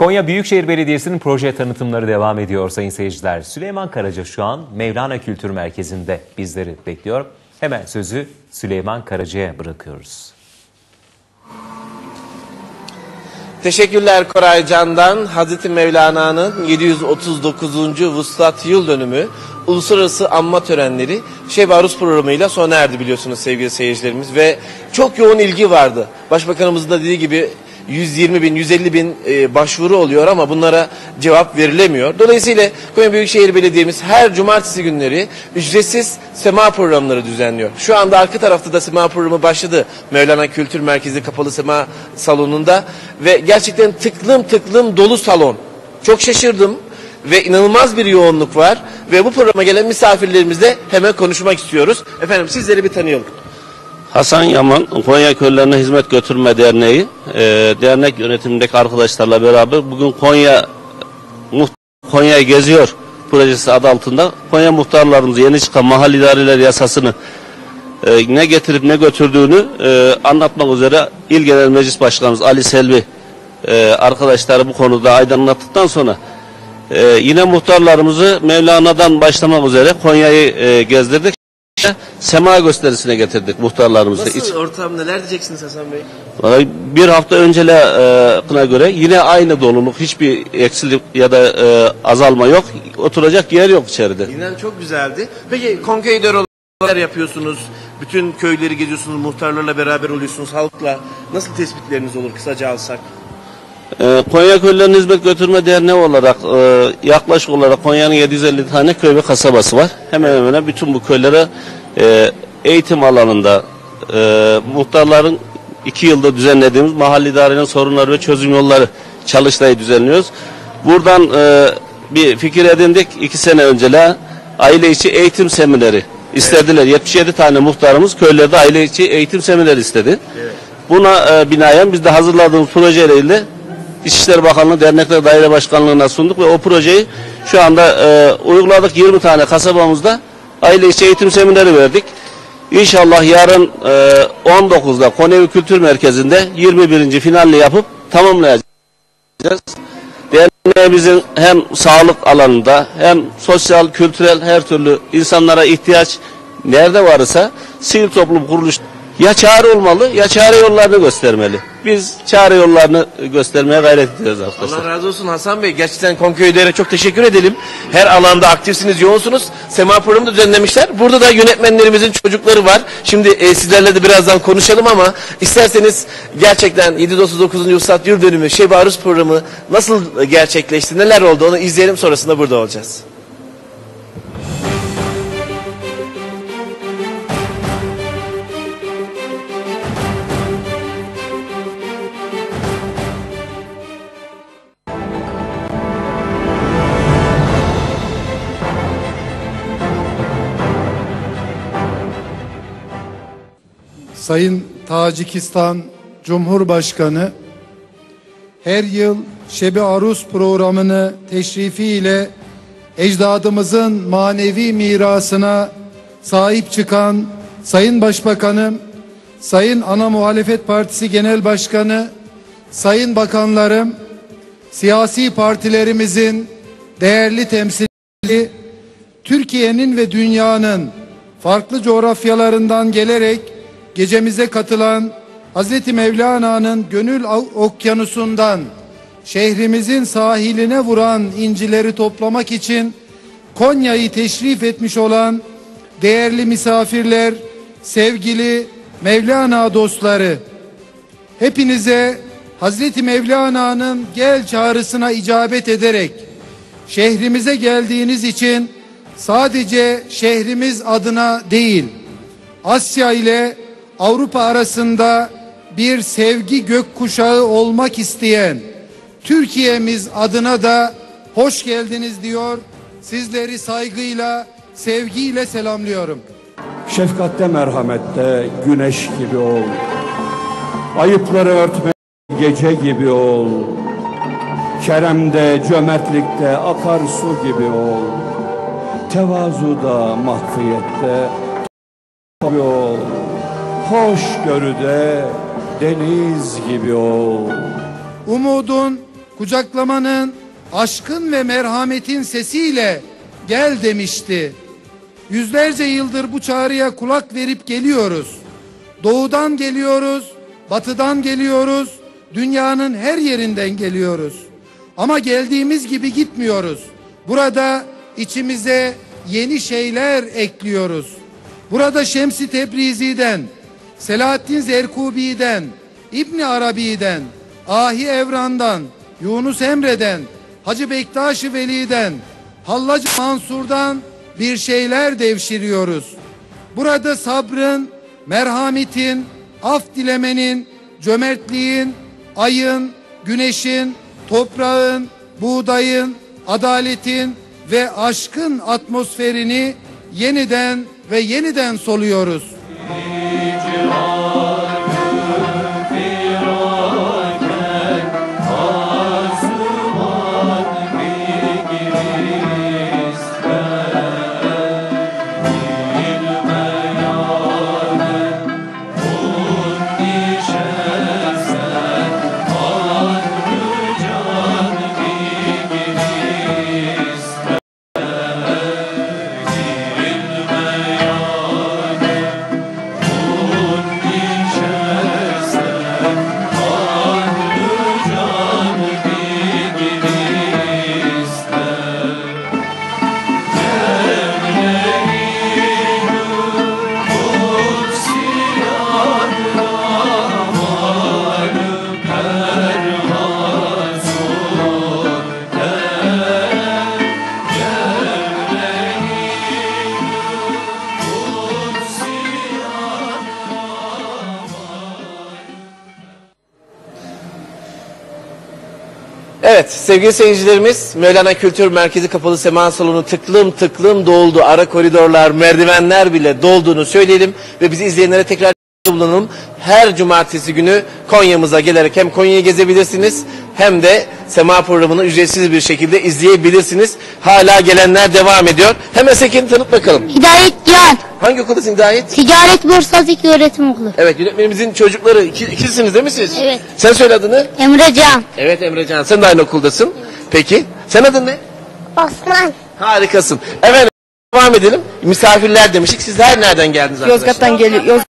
Konya Büyükşehir Belediyesi'nin proje tanıtımları devam ediyor sayın seyirciler. Süleyman Karaca şu an Mevlana Kültür Merkezi'nde bizleri bekliyor. Hemen sözü Süleyman Karaca'ya bırakıyoruz. Teşekkürler Koray Can'dan. Hazreti Mevlana'nın 739. Vuslat Yıl Dönümü Uluslararası Anma Törenleri Şebi Arus programıyla sona erdi biliyorsunuz sevgili seyircilerimiz ve çok yoğun ilgi vardı. Başbakanımızın da dediği gibi 120 bin, 150 bin e, başvuru oluyor ama bunlara cevap verilemiyor. Dolayısıyla Konya Büyükşehir Belediye'miz her cumartesi günleri ücretsiz sema programları düzenliyor. Şu anda arka tarafta da sema programı başladı. Mevlana Kültür Merkezi Kapalı Sema Salonu'nda ve gerçekten tıklım tıklım dolu salon. Çok şaşırdım ve inanılmaz bir yoğunluk var ve bu programa gelen misafirlerimizle hemen konuşmak istiyoruz. Efendim sizleri bir tanıyalım. Hasan Yaman, Konya Köylerine Hizmet Götürme Derneği, e, dernek yönetimindeki arkadaşlarla beraber bugün Konya Konya'yı geziyor projesi adı altında Konya muhtarlarımız yeni çıkan mahalle idareler yasasını e, ne getirip ne götürdüğünü e, anlatmak üzere İl Genel Meclis Başkanımız Ali Selvi e, arkadaşları bu konuda aydınlattıktan sonra e, yine muhtarlarımızı Mevlana'dan başlamak üzere Konya'yı e, gezdirdik. Sema gösterisine getirdik muhtarlarımızı. Nasıl İç- ortam neler diyeceksiniz Hasan Bey? Vallahi Bir hafta öncelerine göre yine aynı doluluk, hiçbir eksilik ya da e, azalma yok. Oturacak yer yok içeride. İnan çok güzeldi. Peki konkeydör olarak yapıyorsunuz. Bütün köyleri geziyorsunuz, muhtarlarla beraber oluyorsunuz, halkla. Nasıl tespitleriniz olur kısaca alsak? E, Konya Köylerine Hizmet Götürme Derneği olarak e, yaklaşık olarak Konya'nın 750 tane köy ve kasabası var. Hemen hemen bütün bu köylere e, eğitim alanında e, muhtarların iki yılda düzenlediğimiz mahalle idarenin sorunları ve çözüm yolları çalıştayı düzenliyoruz. Buradan bir fikir edindik. iki sene önceler aile içi eğitim semineri istediler. 77 tane muhtarımız köylerde aile içi eğitim semineri istedi. Buna e, binaen biz de hazırladığımız projeyle ilgili İçişleri Bakanlığı Dernekler Daire Başkanlığı'na sunduk ve o projeyi şu anda e, uyguladık. 20 tane kasabamızda aile içi eğitim semineri verdik. İnşallah yarın e, 19'da Konevi Kültür Merkezi'nde 21. finalini yapıp tamamlayacağız. Derneğimizin hem sağlık alanında hem sosyal, kültürel her türlü insanlara ihtiyaç nerede varsa sivil toplum kuruluş ya çare olmalı ya çare yollarını göstermeli. Biz çare yollarını göstermeye gayret ediyoruz arkadaşlar. Allah razı olsun Hasan Bey. Gerçekten konköydere çok teşekkür edelim. Her alanda aktifsiniz, yoğunsunuz. Sema programı da düzenlemişler. Burada da yönetmenlerimizin çocukları var. Şimdi e, sizlerle de birazdan konuşalım ama isterseniz gerçekten 739. Yusat Yıl Dönümü Şebi Aruz programı nasıl gerçekleşti, neler oldu onu izleyelim sonrasında burada olacağız. Sayın Tacikistan Cumhurbaşkanı her yıl Şebi Arus programını teşrifiyle ecdadımızın manevi mirasına sahip çıkan Sayın Başbakanım, Sayın Ana Muhalefet Partisi Genel Başkanı, Sayın Bakanlarım, siyasi partilerimizin değerli temsilcileri, Türkiye'nin ve dünyanın farklı coğrafyalarından gelerek gecemize katılan Hazreti Mevlana'nın gönül okyanusundan şehrimizin sahiline vuran incileri toplamak için Konya'yı teşrif etmiş olan değerli misafirler, sevgili Mevlana dostları, hepinize Hazreti Mevlana'nın gel çağrısına icabet ederek şehrimize geldiğiniz için sadece şehrimiz adına değil, Asya ile Avrupa arasında bir sevgi gökkuşağı olmak isteyen Türkiye'miz adına da hoş geldiniz diyor. Sizleri saygıyla, sevgiyle selamlıyorum. Şefkatte merhamette güneş gibi ol. Ayıpları örtme gece gibi ol. Keremde, cömertlikte akar su gibi ol. Tevazuda, mahfiyette gibi ol. Hoşgörüde deniz gibi ol. Umudun kucaklamanın, aşkın ve merhametin sesiyle gel demişti. Yüzlerce yıldır bu çağrıya kulak verip geliyoruz. Doğudan geliyoruz, batıdan geliyoruz, dünyanın her yerinden geliyoruz. Ama geldiğimiz gibi gitmiyoruz. Burada içimize yeni şeyler ekliyoruz. Burada Şemsi Tebrizi'den, Selahaddin Zerkubi'den, İbni Arabi'den, Ahi Evran'dan, Yunus Emre'den, Hacı Bektaş-ı Veli'den, Hallacı Mansur'dan bir şeyler devşiriyoruz. Burada sabrın, merhametin, af dilemenin, cömertliğin, ayın, güneşin, toprağın, buğdayın, adaletin ve aşkın atmosferini yeniden ve yeniden soluyoruz. Evet sevgili seyircilerimiz Mevlana Kültür Merkezi Kapalı Sema Salonu tıklım tıklım doldu. Ara koridorlar, merdivenler bile dolduğunu söyleyelim ve bizi izleyenlere tekrar bulunalım. Her cumartesi günü Konya'mıza gelerek hem Konya'yı gezebilirsiniz hem de Sema programını ücretsiz bir şekilde izleyebilirsiniz. Hala gelenler devam ediyor. Hemen Sekin'i tanıt bakalım. Hidayet Cihan, Hangi okuldasın Hidayet? Ticaret Borsası Öğretim Okulu. Evet yönetmenimizin çocukları iki, ikisiniz değil mi siz? Evet. Sen söyle adını. Emre Can. Evet Emrecan sen de aynı okuldasın. Peki sen adın ne? Osman. Harikasın. Efendim devam edelim. Misafirler demiştik. Sizler nereden geldiniz arkadaşlar? Yozgat'tan geliyor. Yoz-